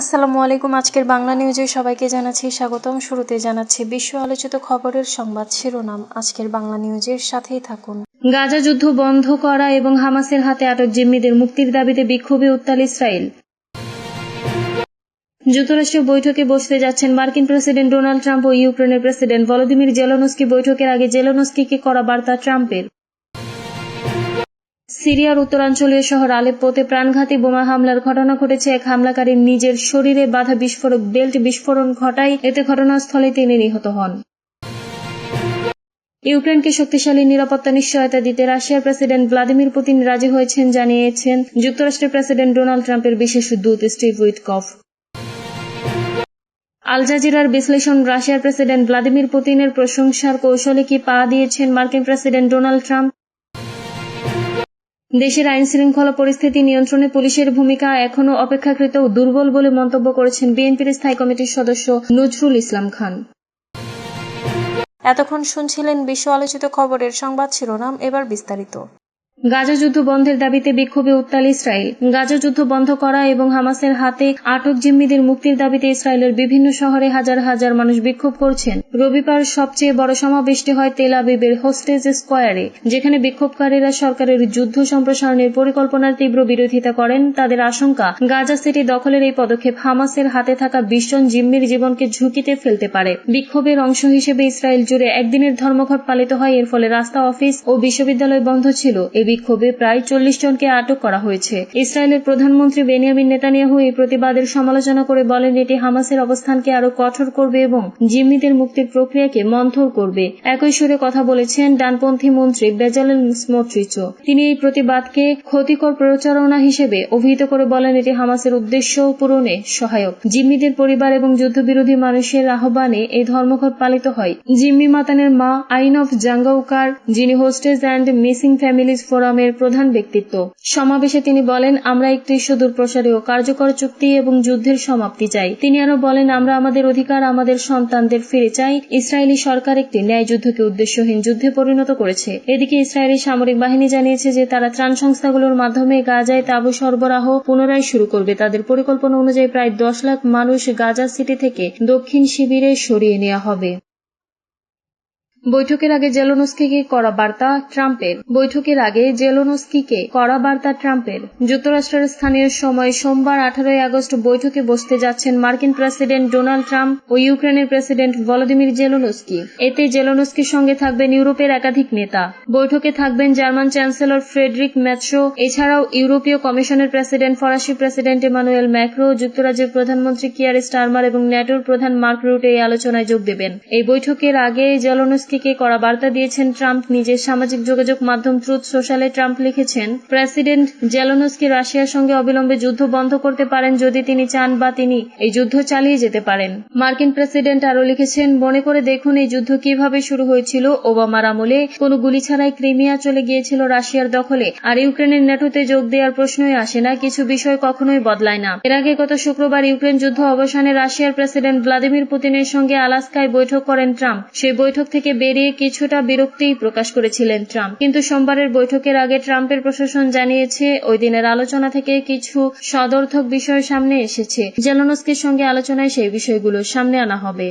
আসসালামু আলাইকুম, আজকের বাংলা নিউজে সবাইকে জানাচ্ছি স্বাগতম। শুরুতে জানাচ্ছি বিশ্ব আলোচিত খবরের সংবাদ শিরোনাম। আজকের বাংলা নিউজের সাথেই থাকুন। গাজা যুদ্ধ বন্ধ করা এবং হামাসের হাতে আটক জিম্মিদের মুক্তির দাবিতে বিক্ষোভে উত্তাল ইসরায়েল। যুক্তরাষ্ট্র বৈঠকে বসতে যাচ্ছেন মার্কিন প্রেসিডেন্ট ডোনাল্ড ট্রাম্প ও ইউক্রেনের প্রেসিডেন্ট ভলোদিমির জেলনস্কি। বৈঠকের আগে জেলনস্কিকে করা বার্তা ট্রাম্পের। সিরিয়ার উত্তরাঞ্চলীয় শহর আলেপ্পোতে প্রাণঘাতী বোমা হামলার ঘটনা ঘটেছে। এক হামলাকারীর নিজের শরীরে বাধা বিস্ফোরক, বেল্ট বিস্ফোরণ ঘটায়। এতে ঘটনাস্থলে তিনি নিহত হন। ইউক্রেনকে শক্তিশালী নিরাপত্তা নিশ্চয়তা দিতে রাশিয়ার প্রেসিডেন্ট ভ্লাদিমির পুতিন রাজি হয়েছেন, জানিয়েছেন যুক্তরাষ্ট্রের প্রেসিডেন্ট ডোনাল্ড ট্রাম্পের বিশেষ দূত স্টিভ উইটকফ। আল জাজিরার বিশ্লেষণ, রাশিয়ার প্রেসিডেন্ট ভ্লাদিমির পুতিনের প্রশংসার কৌশলে কি পা দিয়েছেন মার্কিন প্রেসিডেন্ট ডোনাল্ড ট্রাম্প? দেশের আইন শৃঙ্খলা পরিস্থিতি নিয়ন্ত্রণে পুলিশের ভূমিকা এখনও অপেক্ষাকৃত দুর্বল বলে মন্তব্য করেছেন বিএনপির স্থায়ী কমিটির সদস্য নজরুল ইসলাম খান। এতক্ষণ শুনছিলেন বিশ্ব আলোচিত খবরের সংবাদ শিরোনাম, এবার বিস্তারিত। গাজা যুদ্ধ বন্ধের দাবিতে বিক্ষোভে উত্তাল ইসরায়েল। গাজা যুদ্ধ বন্ধ করা এবং হামাসের হাতে আটক জিম্মিদের মুক্তির দাবিতে ইসরায়েলের বিভিন্ন শহরে হাজার হাজার মানুষ বিক্ষোভ করছেন। রবিবার সবচেয়ে বড় সমাবেশটি হয় তেল আবিবের হোস্টেজ স্কোয়ারে, যেখানে বিক্ষোভকারীরা সরকারের যুদ্ধ সম্প্রসারণের পরিকল্পনার তীব্র বিরোধিতা করেন। তাদের আশঙ্কা, গাজা সিটি দখলের এই পদক্ষেপ হামাসের হাতে থাকা বিশজন জিম্মির জীবনকে ঝুঁকিতে ফেলতে পারে। বিক্ষোভের অংশ হিসেবে ইসরায়েল জুড়ে একদিনের ধর্মঘট পালিত হয়, এর ফলে রাস্তা, অফিস ও বিশ্ববিদ্যালয় বন্ধ ছিল। বিক্ষোভে প্রায় চল্লিশ জনকে আটক করা হয়েছে। ইসরায়েলের প্রধানমন্ত্রী বেনিয়ামিন নেতানিয়াহু এই প্রতিবাদের সমালোচনা করে বলেন, এটি হামাসের অবস্থানকে আরও কঠোর করবে এবং জিম্মিদের মুক্তির প্রক্রিয়াকে মন্থর করবে। একই সুরে কথা বলেছেন ডানপন্থী মন্ত্রী বেজালেল স্মোট্রিচো তিনি এই প্রতিবাদকে ক্ষতিকর প্রচারণা হিসেবে অভিহিত করে বলেন, এটি হামাসের উদ্দেশ্য পূরণে সহায়ক। জিম্মিদের পরিবার এবং যুদ্ধবিরোধী মানুষের আহ্বানে এই ধর্মঘট পালিত হয়। জিম্মি মাতানের মা আইন অফ জাঙ্গাউকার, যিনি হোস্টেজ অ্যান্ড মিসিং ফ্যামিলিজ ফোরামের প্রধান ব্যক্তিত্ব। সমাবেশে তিনি বলেন, আমরা একটি সুদূর প্রসারী ও কার্যকর চুক্তি এবং যুদ্ধের সমাপ্তি চাই। তিনি আরও বলেন, আমরা আমাদের অধিকার, আমাদের সন্তানদের ফিরে চাই। ইসরায়েলি সরকার একটি ন্যায় যুদ্ধকে উদ্দেশ্যহীন যুদ্ধে পরিণত করেছে। এদিকে ইসরায়েলি সামরিক বাহিনী জানিয়েছে যে, তারা ত্রাণ সংস্থাগুলোর মাধ্যমে গাজায় তাবু সরবরাহ পুনরায় শুরু করবে। তাদের পরিকল্পনা অনুযায়ী প্রায় দশ লাখ মানুষ গাজা সিটি থেকে দক্ষিণ শিবিরে সরিয়ে নেওয়া হবে। বৈঠকের আগে জেলোনস্কিকে করা বার্তা ট্রাম্পের। বৈঠকের আগে জেলোনস্কিকে করা বার্তা ট্রাম্পের। যুক্তরাষ্ট্রের স্থানীয় সময় সোমবার আঠারোই আগস্ট বৈঠকে বসতে যাচ্ছেন মার্কিন প্রেসিডেন্ট ডোনাল্ড ট্রাম্প ও ইউক্রেনের প্রেসিডেন্ট ভলোদিমির জেলোনস্কি। এতে জেলোনস্কির সঙ্গে থাকবেন ইউরোপের একাধিক নেতা। বৈঠকে থাকবেন জার্মান চ্যান্সেলর ফ্রেডরিক ম্যাটসো এছাড়াও ইউরোপীয় কমিশনের প্রেসিডেন্ট, ফরাসি প্রেসিডেন্ট এমানুয়েল ম্যাক্রো যুক্তরাজ্যের প্রধানমন্ত্রী কিয়ার স্টারমার এবং ন্যাটোর প্রধান মার্ক রুট এই আলোচনায় যোগ দেবেন। এই বৈঠকের আগে জেলোনস্কি জেলেনস্কিকে করা বার্তা দিয়েছেন ট্রাম্প। নিজের সামাজিক যোগাযোগ মাধ্যম ট্রুথ সোশ্যালে ট্রাম্প লিখেছেন, প্রেসিডেন্ট জেলোনস্কি রাশিয়ার সঙ্গে অবিলম্বে যুদ্ধ বন্ধ করতে পারেন যদি তিনি চান বা তিনি এই যুদ্ধ চালিয়ে যেতে পারেন। মার্কিন প্রেসিডেন্ট আরও লিখেছেন, মনে করে দেখুন এই যুদ্ধ কীভাবে শুরু হয়েছিল। ওবামার আমলে কোনো গুলি ছাড়াই ক্রিমিয়া চলে গিয়েছিল রাশিয়ার দখলে। আর ইউক্রেনের ন্যাটোতে যোগ দেওয়ার প্রশ্নই আসে না, কিছু বিষয় কখনোই বদলায় না। এর আগে গত শুক্রবার ইউক্রেন যুদ্ধ অবসানে রাশিয়ার প্রেসিডেন্ট ভ্লাদিমির পুতিনের সঙ্গে আলাস্কায় বৈঠক করেন ট্রাম্প। সেই বৈঠক থেকে বেরিয়ে কিছুটা বিরক্তিই প্রকাশ করেছিলেন ট্রাম্প। কিন্তু সোমবারের বৈঠকের আগে ট্রাম্পের প্রশাসন জানিয়েছে, ওই দিনের আলোচনা থেকে কিছু সদর্থক বিষয় সামনে এসেছে। জেলনস্কির সঙ্গে আলোচনায় সেই বিষয়গুলো সামনে আনা হবে।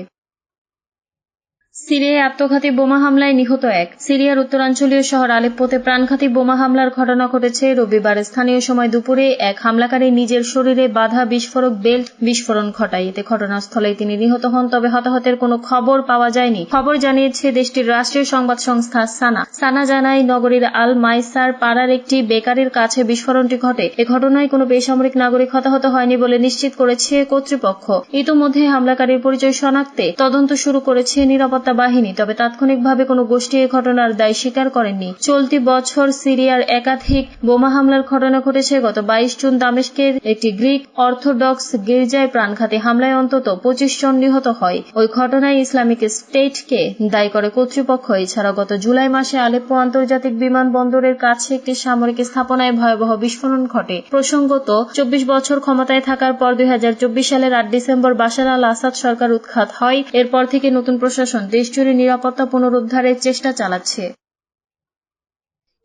সিরিয়ায় আত্মঘাতী বোমা হামলায় নিহত এক। সিরিয়ার উত্তরাঞ্চলীয় শহর আলেপ্পোতে প্রাণঘাতী বোমা হামলার ঘটনা ঘটেছে রবিবার। স্থানীয় সময় দুপুরে এক হামলাকারী নিজের শরীরে বাধা, বিস্ফোরক, বেল্ট বিস্ফোরণ ঘটায়। এতে ঘটনাস্থলে তিনি নিহত হন, তবে হতাহতের কোনো খবর পাওয়া যায়নি। খবর জানিয়েছে দেশটির রাষ্ট্রীয় সংবাদ সংস্থা সানা। সানা জানায়, নগরীর আল মাইসার পাড়ার একটি বেকারির কাছে বিস্ফোরণটি ঘটে। এ ঘটনায় কোনো বেসামরিক নাগরিক হতাহত হয়নি বলে নিশ্চিত করেছে কর্তৃপক্ষ। ইতোমধ্যে হামলাকারীর পরিচয় শনাক্তে তদন্ত শুরু করেছে নিরাপত্তা বাহিনী, তবে তাৎক্ষণিকভাবে কোনো গোষ্ঠী এ ঘটনার দায় স্বীকার করেননি। চলতি বছর সিরিয়ার একাধিক বোমা হামলার ঘটনা ঘটেছে। গত বাইশ জুন দামেস্কের একটি গ্রিক অর্থোডক্স গির্জায় প্রাণঘাতী হামলায় অন্তত পঁচিশ জন নিহত হয়। ওই ঘটনায় ইসলামিক স্টেটকে দায়ী করে কর্তৃপক্ষ। এছাড়া গত জুলাই মাসে আলেপ্পো আন্তর্জাতিক বিমানবন্দরের কাছে একটি সামরিক স্থাপনায় ভয়াবহ বিস্ফোরণ ঘটে। প্রসঙ্গত, চব্বিশ বছর ক্ষমতায় থাকার পর দুই হাজার চব্বিশ সালের আট ডিসেম্বর বাশার আল আসাদ সরকার উৎখাত হয়। এরপর থেকে নতুন প্রশাসন দেশজুড়ে নিরাপত্তা পুনরুদ্ধারের চেষ্টা চালাচ্ছে।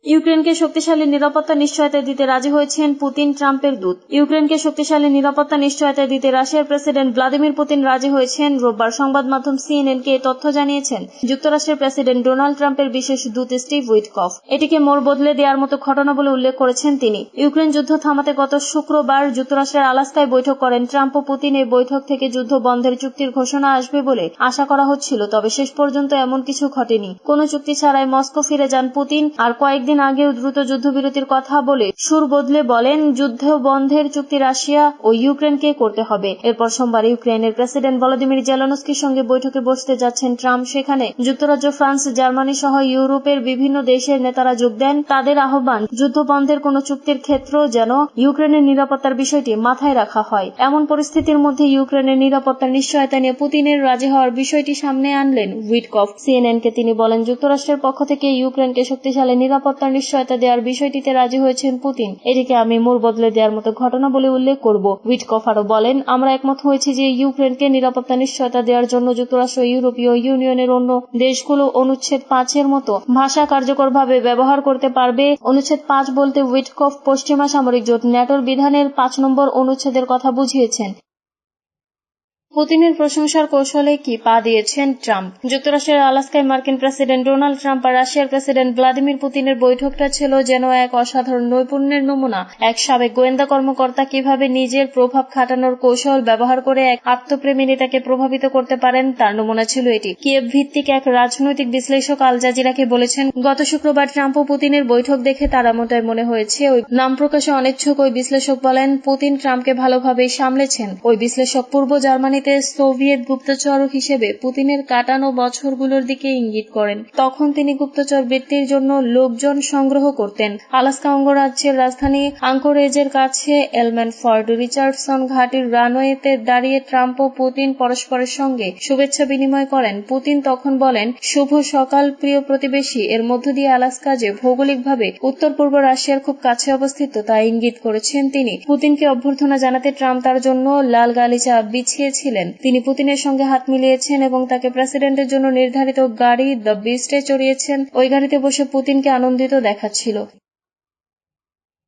ইউক্রেনকে শক্তিশালী নিরাপত্তা নিশ্চয়তা দিতে রাজি হয়েছেন পুতিন ট্রাম্পের দূত। ইউক্রেনকে শক্তিশালী নিরাপত্তা নিশ্চয়তা দিতে রাশিয়ার প্রেসিডেন্ট ভ্লাদিমির পুতিন রাজি হয়েছেন। রোববার সংবাদ মাধ্যম সিএনএনকে তথ্য জানিয়েছেন। যুক্তরাষ্ট্রের প্রেসিডেন্ট ডোনাল্ড ট্রাম্পের বিশেষ দূত স্টিভ উইটকফ। এটিকে মোড় বদলে দেওয়ার মতো ঘটনা বলে উল্লেখ করেছেন তিনি। ইউক্রেন যুদ্ধ থামাতে গত শুক্রবার যুক্তরাষ্ট্রের আলাস্কায় বৈঠক করেন ট্রাম্প ও পুতিন। এই বৈঠক থেকে যুদ্ধ বন্ধের চুক্তির ঘোষণা আসবে বলে আশা করা হচ্ছিল, তবে শেষ পর্যন্ত এমন কিছু ঘটেনি। কোনো চুক্তি ছাড়াই মস্কো ফিরে যান পুতিন। আর কয়েকদিন আগেও দ্রুত যুদ্ধবিরতির কথা বলে সুর বদলে বলেন, যুদ্ধ বন্ধের চুক্তি রাশিয়া ও ইউক্রেনকে করতে হবে। এরপর সোমবার ইউক্রেনের প্রেসিডেন্ট ভলোদিমির জেলানস্কির সঙ্গে বৈঠকে বসতে যাচ্ছেন ট্রাম্প। সেখানে যুক্তরাজ্য, ফ্রান্স, জার্মানি সহ ইউরোপের বিভিন্ন দেশের নেতারা যোগ দেন। তাদের আহ্বান, যুদ্ধ বন্ধের কোন চুক্তির ক্ষেত্র যেন ইউক্রেনের নিরাপত্তার বিষয়টি মাথায় রাখা হয়। এমন পরিস্থিতির মধ্যে ইউক্রেনের নিরাপত্তার নিশ্চয়তা নিয়ে পুতিনের রাজি হওয়ার বিষয়টি সামনে আনলেন উইটকফ। সিএনএনকে তিনি বলেন, যুক্তরাষ্ট্রের পক্ষ থেকে ইউক্রেনকে শক্তিশালী নিরাপত্তার নিশ্চয়তা দেওয়ার বিষয়টিতে রাজি হয়েছেন পুতিন। এটিকে আমি মোড় বদলে দেওয়ার মতো ঘটনা বলে উল্লেখ করব, উইটকফ আরও বলেন, আমরা একমত হয়েছি যে ইউক্রেনকে নিরাপত্তা নিশ্চয়তা দেওয়ার জন্য যুক্তরাষ্ট্র, ইউরোপীয় ইউনিয়নের অন্য দেশগুলো অনুচ্ছেদ পাঁচের মতো ভাষা কার্যকরভাবে ব্যবহার করতে পারবে। অনুচ্ছেদ পাঁচ বলতে উইটকফ পশ্চিমা সামরিক জোট ন্যাটোর বিধানের পাঁচ নম্বর অনুচ্ছেদের কথা বুঝিয়েছেন। পুতিনের প্রশংসার কৌশলে কি পা দিয়েছেন ট্রাম্প? যুক্তরাষ্ট্রের আলাস্কায় মার্কিন প্রেসিডেন্ট ডোনাল্ড ট্রাম্প আর রাশিয়ার প্রেসিডেন্ট ভ্লাদিমির পুতিনের বৈঠকটা ছিল যেন এক অসাধারণ নৈপুণ্যের নমুনা। এক সাবেক গোয়েন্দা কর্মকর্তা কীভাবে নিজের প্রভাব খাটানোর কৌশল ব্যবহার করে এক আত্মপ্রেমী নেতাকে প্রভাবিত করতে পারেন তার নমুনা ছিল এটি। কিয়েভ ভিত্তিক এক রাজনৈতিক বিশ্লেষক আল জাজিরাকে বলেছেন, গত শুক্রবার ট্রাম্প ও পুতিনের বৈঠক দেখে তার এমনটাই মনে হয়েছে। ওই নাম প্রকাশে অনিচ্ছুক ওই বিশ্লেষক বলেন, পুতিন ট্রাম্পকে ভালোভাবেই সামলেছেন। ওই বিশ্লেষক পূর্ব জার্মানি জার্মানিতে সোভিয়েত গুপ্তচর হিসেবে পুতিনের কাটানো বছরগুলোর দিকে ইঙ্গিত করেন। তখন তিনি গুপ্তচর বৃত্তির জন্য লোকজন সংগ্রহ করতেন। আলাস্কা অঙ্গরাজ্যের রাজধানী আঙ্করেজের কাছে এলম্যান ফর্ড রিচার্ডসন ঘাটির রানওয়েতে দাঁড়িয়ে ট্রাম্প ও পুতিন পরস্পরের সঙ্গে শুভেচ্ছা বিনিময় করেন। পুতিন তখন বলেন, শুভ সকাল, প্রিয় প্রতিবেশী। এর মধ্য দিয়ে আলাস্কা যে ভৌগোলিকভাবে উত্তর পূর্ব রাশিয়ার খুব কাছে অবস্থিত তা ইঙ্গিত করেছেন তিনি। পুতিনকে অভ্যর্থনা জানাতে ট্রাম্প তার জন্য লাল গালিচা বিছিয়েছিলেন। ছিলেন তিনি পুতিনের সঙ্গে হাত মিলিয়েছেন এবং তাকে প্রেসিডেন্টের জন্য নির্ধারিত গাড়ি দ্য বিস্টে চড়িয়েছেন। ওই গাড়িতে বসে পুতিনকে আনন্দিত দেখাচ্ছিল।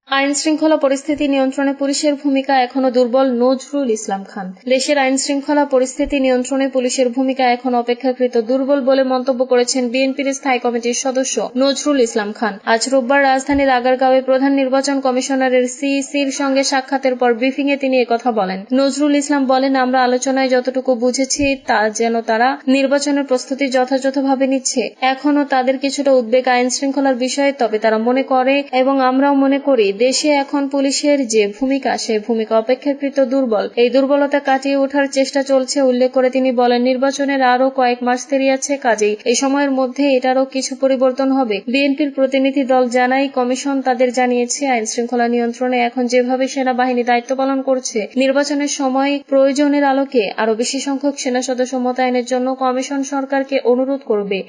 আইন শৃঙ্খলা পরিস্থিতি নিয়ন্ত্রণে পুলিশের ভূমিকা এখনও দুর্বল নজরুল ইসলাম খান। দেশের আইন শৃঙ্খলা পরিস্থিতি নিয়ন্ত্রণে পুলিশের ভূমিকা এখন অপেক্ষাকৃত দুর্বল বলে মন্তব্য করেছেন বিএনপির স্থায়ী কমিটির সদস্য নজরুল ইসলাম খান। আজ রোববার রাজধানীর আগারগাঁওয়ে প্রধান নির্বাচন কমিশনারের সিইসির সঙ্গে সাক্ষাতের পর ব্রিফিং এ তিনি একথা বলেন। নজরুল ইসলাম বলেন, আমরা আলোচনায় যতটুকু বুঝেছি, তা যেন তারা নির্বাচনের প্রস্তুতি যথাযথভাবে নিচ্ছে। এখনও তাদের কিছুটা উদ্বেগ আইন শৃঙ্খলার বিষয়ে, তবে তারা মনে করে এবং আমরাও মনে করি দেশে এখন পুলিশের যে ভূমিকা সে ভূমিকা অপেক্ষাকৃত দুর্বল। এই দুর্বলতা কাটিয়ে ওঠার চেষ্টা চলছে, উল্লেখ করে তিনি বলেন, নির্বাচনের আরও কয়েক মাস দেরি আছে কাজেই। এই সময়ের মধ্যে এটারও কিছু পরিবর্তন হবে। বিএনপির প্রতিনিধি দল জানাই, কমিশন তাদের জানিয়েছে, আইন শৃঙ্খলা নিয়ন্ত্রণে এখন যেভাবে সেনাবাহিনী দায়িত্ব পালন করছে, নির্বাচনের সময় প্রয়োজনের আলোকে আরও বেশি সংখ্যক সেনা সদস্য মোতায়েনের জন্য কমিশন সরকারকে অনুরোধ করবে।